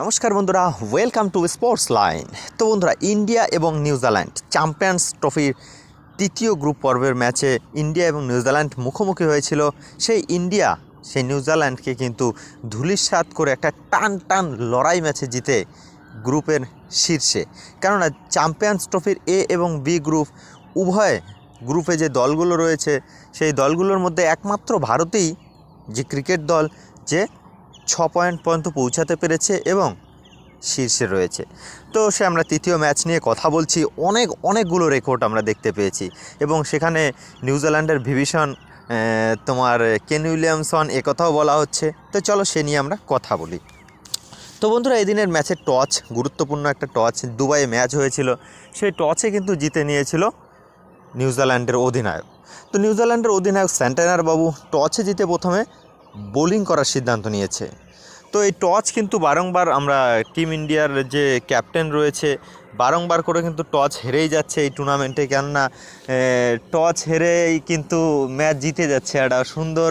নমস্কার বন্ধুরা welcome to sports line তো বন্ধুরা ইন্ডিয়া এবং নিউজিল্যান্ড চ্যাম্পিয়ন্স ট্রফির তৃতীয় গ্রুপ পর্বের ম্যাচে ইন্ডিয়া এবং নিউজিল্যান্ড মুখোমুখি হয়েছিল। সেই ইন্ডিয়া সেই নিউজিল্যান্ডকে কিন্তু ধুলিস্বাত করে একটা টান টান লড়াই ম্যাচে জিতে গ্রুপের শীর্ষে। কেননা চ্যাম্পিয়ন্স ট্রফির এ এবং বি গ্রুপ উভয় গ্রুপে যে দলগুলো রয়েছে, সেই দলগুলোর মধ্যে একমাত্র ভারতেই যে ক্রিকেট দল, যে ছ পয়েন্ট পর্যন্ত পৌঁছাতে পেরেছে এবং শীর্ষে রয়েছে। তো সে আমরা তৃতীয় ম্যাচ নিয়ে কথা বলছি। অনেক, অনেকগুলো রেকর্ড আমরা দেখতে পেয়েছি। এবং সেখানে নিউজিল্যান্ডের ভিভিশন তোমার কেন উইলিয়ামসন একথাও বলা হচ্ছে। তো চলো সে নিয়ে আমরা কথা বলি। তো বন্ধুরা, এদিনের ম্যাচের টচ, গুরুত্বপূর্ণ একটা টচ, দুবাইয়ে ম্যাচ হয়েছিল। সেই টচে কিন্তু জিতে নিয়েছিল নিউজিল্যান্ডের অধিনায়ক। তো নিউজিল্যান্ডের অধিনায়ক স্যান্টানার বাবু টচে জিতে প্রথমে বোলিং করার সিদ্ধান্ত নিয়েছে। তো এই টচ কিন্তু বারংবার আমরা টিম ইন্ডিয়ার যে ক্যাপ্টেন রয়েছে, বারংবার করে কিন্তু টচ হেরেই যাচ্ছে এই টুর্নামেন্টে। কেননা টচ হেরেই কিন্তু ম্যাচ জিতে যাচ্ছে। একটা সুন্দর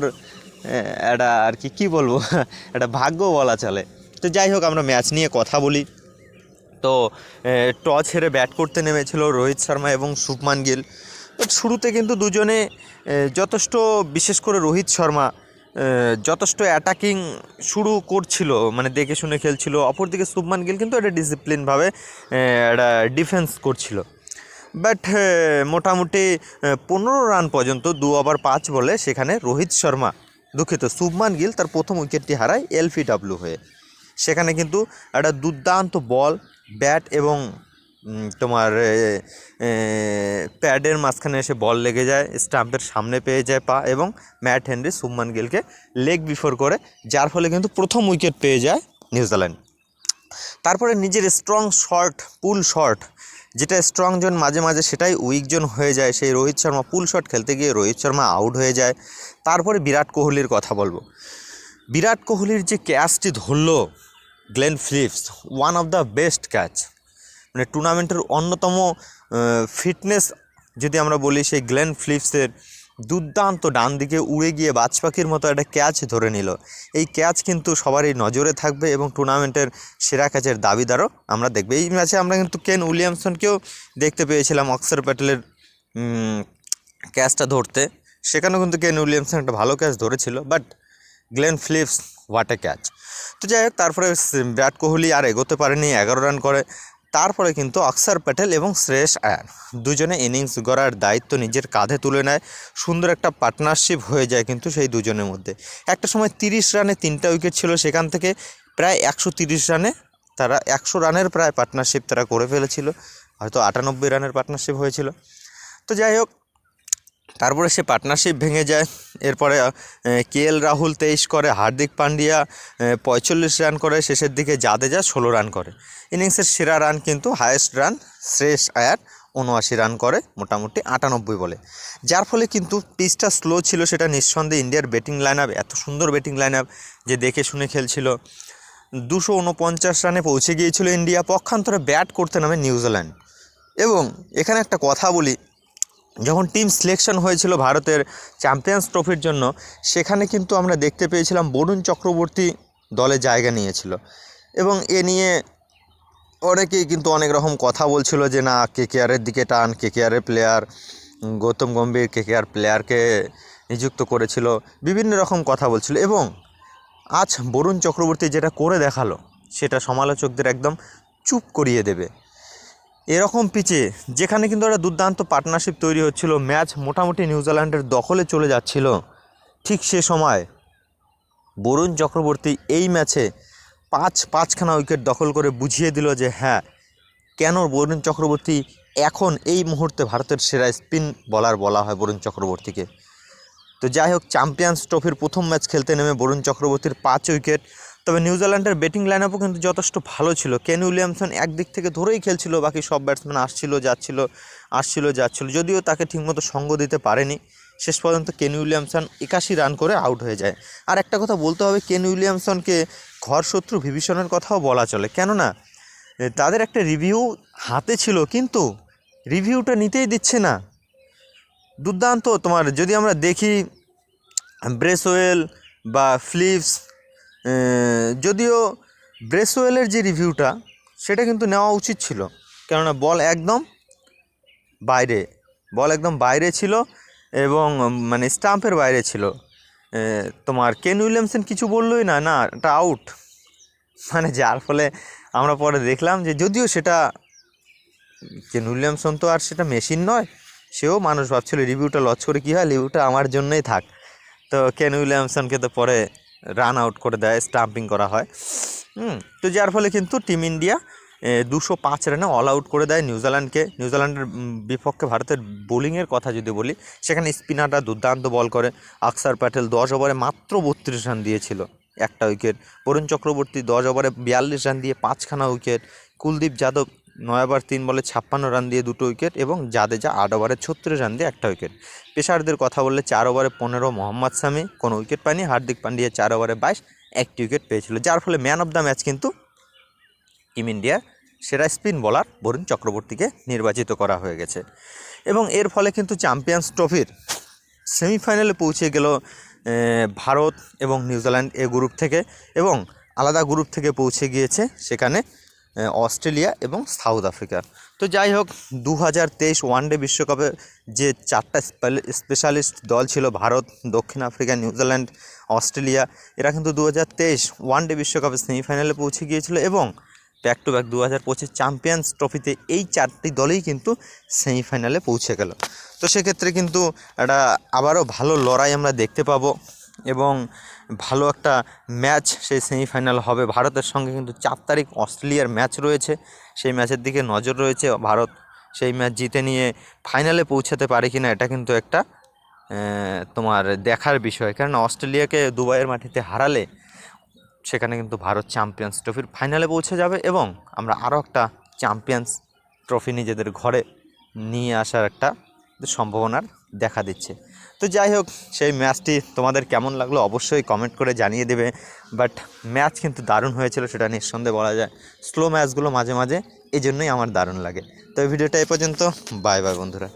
একটা আর কি, কী বলব? একটা ভাগ্য বলা চলে। তো যাই হোক, আমরা ম্যাচ নিয়ে কথা বলি। তো টচ হেরে ব্যাট করতে নেমেছিল রোহিত শর্মা এবং শুভমান গিল। শুরুতে কিন্তু দুজনে যথেষ্ট, বিশেষ করে রোহিত শর্মা যথেষ্ট অ্যাটাকিং শুরু করছিল মানে দেখে শুনে খেলছিল। অপরদিকে শুভমান গিল কিন্তু একটা ডিসিপ্লিনভাবে একটা ডিফেন্স করছিল। বাট মোটামুটি পনেরো রান পর্যন্ত, দু ওভার পাঁচ বলে সেখানে রোহিত শর্মা দুঃখিত, শুভমান গিল তার প্রথম উইকেটটি হারায় এলপিডাব্লিউ হয়ে। সেখানে কিন্তু একটা দুর্দান্ত বল ব্যাট এবং তোমার প্যাডের মাঝখানে এসে বল লেগে যায়, স্টাম্পের সামনে পেয়ে যায় পা এবং ম্যাট হেনরি শুভমান গিলকে লেগ বিফোর করে, যার ফলে কিন্তু প্রথম উইকেট পেয়ে যায় নিউজিল্যান্ড। তারপরে নিজের স্ট্রং শর্ট পুল শর্ট যেটা স্ট্রং জোন মাঝে মাঝে সেটাই উইক জোন হয়ে যায়, সেই রোহিত শর্মা পুল শট খেলতে গিয়ে রোহিত শর্মা আউট হয়ে যায়। তারপরে বিরাট কোহলির কথা বলব। বিরাট কোহলির যে ক্যাচটি ধরলো Glenn Phillips one of the best catch মানে টুর্নামেন্টের অন্যতম ফিটনেস যদি আমরা বলি, সেই গ্লেন ফ্লিপসের দুর্দান্ত ডান দিকে উড়ে গিয়ে বাজ পাখির মতো একটা ক্যাচ ধরে নিল। এই ক্যাচ কিন্তু সবারই নজরে থাকবে এবং টুর্নামেন্টের সেরা ক্যাচের দাবিদারও আমরা দেখব। এই ম্যাচে আমরা কিন্তু কেন উইলিয়ামসনকেও দেখতে পেয়েছিলাম অক্সর প্যাটেলের ক্যাচটা ধরতে। সেখানেও কিন্তু কেন উইলিয়ামসন একটা ভালো ক্যাচ ধরেছিল, but Glenn Phillips, what a catch. তো যাই হোক, তারপরে বিরাট কোহলি আর এগোতে পারেনি, এগারো রান করে। তারপরে কিন্তু অক্সার প্যাটেল এবং শ্রেয়স আয়ান। দুজনে ইনিংস গড়ার দায়িত্ব নিজের কাঁধে তুলে নেয়। সুন্দর একটা পার্টনারশিপ হয়ে যায় কিন্তু সেই দুজনের মধ্যে। একটা সময় তিরিশ রানে তিনটা উইকেট ছিল সেখান থেকে প্রায় একশো তিরিশ রানে তারা একশো রানের প্রায় পার্টনারশিপ তারা করে ফেলেছিল। হয়তো আটানব্বই রানের পার্টনারশিপ হয়েছিল। তো যাই হোক তারপরে সে পার্টনারশিপ ভেঙে যায়। এরপরে কে এল রাহুল তেইশ করে, হার্দিক পান্ডিয়া পঁয়তাল্লিশ রান করে, শেষের দিকে জাদেজা ষোলো রান করে। ইনিংসের সেরা রান কিন্তু হায়েস্ট রান শ্রেয়স আয়ার উনআশি রান করে, মোটামুটি আটানব্বই বলে। যার ফলে কিন্তু পিচটা স্লো ছিল সেটা নিঃসন্দেহে ইন্ডিয়ার ব্যাটিং লাইন আপ এত সুন্দর ব্যাটিং লাইন আপ যে দেখে শুনে খেলছিল। দুশো উনপঞ্চাশ রানে পৌঁছে গিয়েছিল ইন্ডিয়া, পক্ষান্তরে ব্যাট করতে নামে নিউজিল্যান্ড। এবং এখানে একটা কথা বলি যখন টিম সিলেকশন হয়েছিল ভারতের চ্যাম্পিয়ন্স ট্রফির জন্য, সেখানে কিন্তু আমরা দেখতে পেয়েছিলাম বরুণ চক্রবর্তী দলে জায়গা নিয়েছিল। এবং এ নিয়ে অনেকেই কিন্তু অনেক রকম কথা বলছিল যে, না কে কেয়ারের দিকে টান কে কেয়ারের প্লেয়ার গৌতম গম্ভীর কে কেয়ার প্লেয়ারকে নিযুক্ত করেছিল। বিভিন্ন রকম কথা বলছিল। এবং আজ বরুণ চক্রবর্তী যেটা করে দেখাল, সেটা সমালোচকদের একদম চুপ করিয়ে দেবে। এরকম পিচে, যেখানে কিন্তু একটা দুর্দান্ত পার্টনারশিপ তৈরি হচ্ছিল, ম্যাচ মোটামুটি নিউজিল্যান্ডের দখলে চলে যাচ্ছিল। ঠিক সে সময় বরুণ চক্রবর্তী এই ম্যাচে পাঁচ, পাঁচখানা উইকেট দখল করে বুঝিয়ে দিল যে হ্যাঁ কেন বরুণ চক্রবর্তী এখন এই মুহূর্তে ভারতের সেরা স্পিন বলার বলা হয় বরুণ চক্রবর্তীকে। তো যাই হোক, চ্যাম্পিয়ন্স ট্রফির প্রথম ম্যাচ খেলতে নেমে বরুণ চক্রবর্তীর পাঁচ উইকেট তবে নিউজিল্যান্ডের ব্যাটিং লাইন আপও কিন্তু যথেষ্ট ভালো ছিল। কেন উইলিয়ামসন একদিক থেকে ধরেই খেলছিল, বাকি সব ব্যাটসম্যান আসছিল, যাচ্ছিল আসছিল, যাচ্ছিল। যদিও তাকে ঠিকমতো সঙ্গ দিতে পারেনি। শেষ পর্যন্ত কেন উইলিয়ামসন একাশি রান করে আউট হয়ে যায়। আর একটা কথা বলতে হবে, কেন উইলিয়ামসনকে ঘর শত্রু বিভীষণের কথাও বলা চলে। কেননা, তাদের একটা রিভিউ হাতে ছিল, কিন্তু রিভিউটা নিতেই দিচ্ছে না। দুর্দান্ত তোমার, যদি আমরা দেখি ব্রেসওয়েল বা ফ্লিপস যদিও ব্রেসওয়েলের যে রিভিউটা সেটা কিন্তু নেওয়া উচিত ছিল। কেননা বল একদম বাইরে বল একদম বাইরে ছিল এবং মানে স্টাম্পের বাইরে ছিল। তোমার কেন উইলিয়ামসন কিছু বললোই না না, এটা আউট মানে যার ফলে আমরা পরে দেখলাম যে যদিও সেটা কেন উইলিয়ামসন তো আর সেটা মেশিন নয়, সেও মানুষ ভাবছিল রিভিউটা লচ করে কী হয় রিভিউটা আমার জন্যই থাক। তো কেন উইলিয়ামসনকে তো পরে রান আউট করে দেয় স্টাম্পিং করা হয়। তো যার ফলে কিন্তু টিম ইন্ডিয়া দুশো পাঁচ রানে অল আউট করে দেয় নিউজিল্যান্ডকে। নিউজিল্যান্ডের বিপক্ষে ভারতের বোলিংয়ের কথা যদি বলি, সেখানে স্পিনাররা দুর্দান্ত বল করে। আকসার প্যাটেল দশ ওভারে মাত্র বত্রিশ রান দিয়েছিল একটা উইকেট বরুণ চক্রবর্তী দশ ওভারে বিয়াল্লিশ রান দিয়ে পাঁচখানা উইকেট কুলদীপ যাদব নয় ওভার, তিন বলে ছাপ্পান্ন রান দিয়ে দুটো উইকেট এবং জাদেজা আট ওভারে ছত্রিশ রান দিয়ে একটা উইকেট। পেশারদের কথা বললে চার ওভারে পনেরো মোহাম্মদ শামি কোনো উইকেট পায়নি। হার্দিক পান্ডিয়া চার ওভারে বাইশ, একটি উইকেট পেয়েছিল। যার ফলে ম্যান অফ দ্য ম্যাচ কিন্তু টিম ইন্ডিয়ার সেরা স্পিন বোলার বরুণ চক্রবর্তীকে নির্বাচিত করা হয়ে গেছে। এবং এর ফলে কিন্তু চ্যাম্পিয়ন্স ট্রফির সেমিফাইনালে পৌঁছে গেল ভারত এবং নিউজিল্যান্ড এ গ্রুপ থেকে এবং আলাদা গ্রুপ থেকে পৌঁছে গিয়েছে সেখানে অস্ট্রেলিয়া এবং সাউথ আফ্রিকা। তো যাই হোক দু হাজার তেইশ ওয়ানডে বিশ্বকাপে যে চারটা স্পেশালিস্ট দল ছিল ভারত, দক্ষিণ আফ্রিকা, নিউজিল্যান্ড, অস্ট্রেলিয়া, এরা কিন্তু দু হাজার তেইশ ওয়ানডে বিশ্বকাপে সেমিফাইনালে পৌঁছে গিয়েছিল এবং ব্যাক টু ব্যাক দু হাজার পঁচিশ চ্যাম্পিয়ন্স ট্রফিতে এই চারটি দলেই কিন্তু সেমিফাইনালে পৌঁছে গেল। তো সেক্ষেত্রে কিন্তু একটা আবারও ভালো লড়াই আমরা দেখতে পাবো। এবং ভালো একটা ম্যাচ সেই সেমিফাইনাল হবে। ভারতের সঙ্গে কিন্তু চার তারিখ অস্ট্রেলিয়ার ম্যাচ রয়েছে। সেই ম্যাচের দিকে নজর রয়েছে। ভারত সেই ম্যাচ জিতে নিয়ে ফাইনালে পৌঁছাতে পারে কি না এটা কিন্তু একটা তোমার দেখার বিষয়। কারণ অস্ট্রেলিয়াকে দুবাইয়ের মাটিতে হারালে সেখানে কিন্তু ভারত চ্যাম্পিয়ন্স ট্রফির ফাইনালে পৌঁছে যাবে এবং আমরা আরও একটা চ্যাম্পিয়ন্স ট্রফি নিজেদের ঘরে নিয়ে আসার একটা সম্ভাবনার দেখা দিচ্ছে। তো যাই হোক, সেই ম্যাচটি তোমাদের কেমন লাগল অবশ্যই কমেন্ট করে জানিয়ে দেবে। বাট ম্যাচ কিন্তু দারুণ হয়েছিল, সেটা নিঃসন্দেহে বলা যায়। স্লো ম্যাচগুলো মাঝে মাঝে এই জন্যই আমার দারুণ লাগে। তো এই ভিডিওটা এ পর্যন্ত। বাই বাই বন্ধুরা।